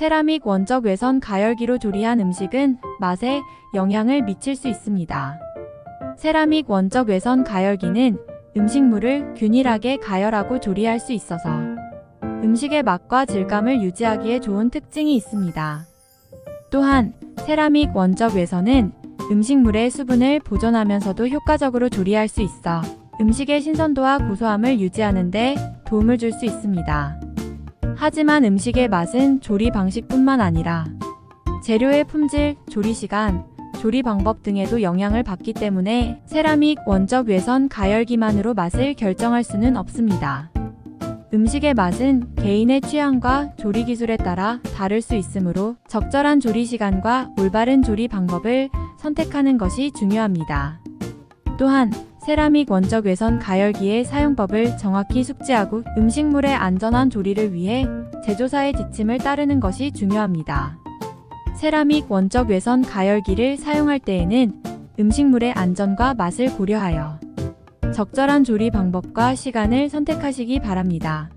세라믹 원적 외선 가열기로 조리한 음식은 맛에 영향을 미칠 수 있습니다. 세라믹 원적 외선 가열기는 음식물을 균일하게 가열하고 조리할 수 있어서 음식의 맛과 질감을 유지하기에 좋은 특징이 있습니다. 또한 세라믹 원적 외선은 음식물의 수분을 보존하면서도 효과적으로 조리할 수 있어 음식의 신선도와 고소함을 유지하는 데 도움을 줄 수 있습니다. 하지만 음식의 맛은 조리 방식뿐만 아니라 재료의 품질, 조리 시간, 조리 방법 등에도 영향을 받기 때문에 세라믹 원적 외선 가열기만으로 맛을 결정할 수는 없습니다. 음식의 맛은 개인의 취향과 조리 기술에 따라 다를 수 있으므로 적절한 조리 시간과 올바른 조리 방법을 선택하는 것이 중요합니다. 또한 세라믹 원적 외선 가열기의 사용법을 정확히 숙지하고 음식물의 안전한 조리를 위해 제조사의 지침을 따르는 것이 중요합니다. 세라믹 원적 외선 가열기를 사용할 때에는 음식물의 안전과 맛을 고려하여 적절한 조리 방법과 시간을 선택하시기 바랍니다.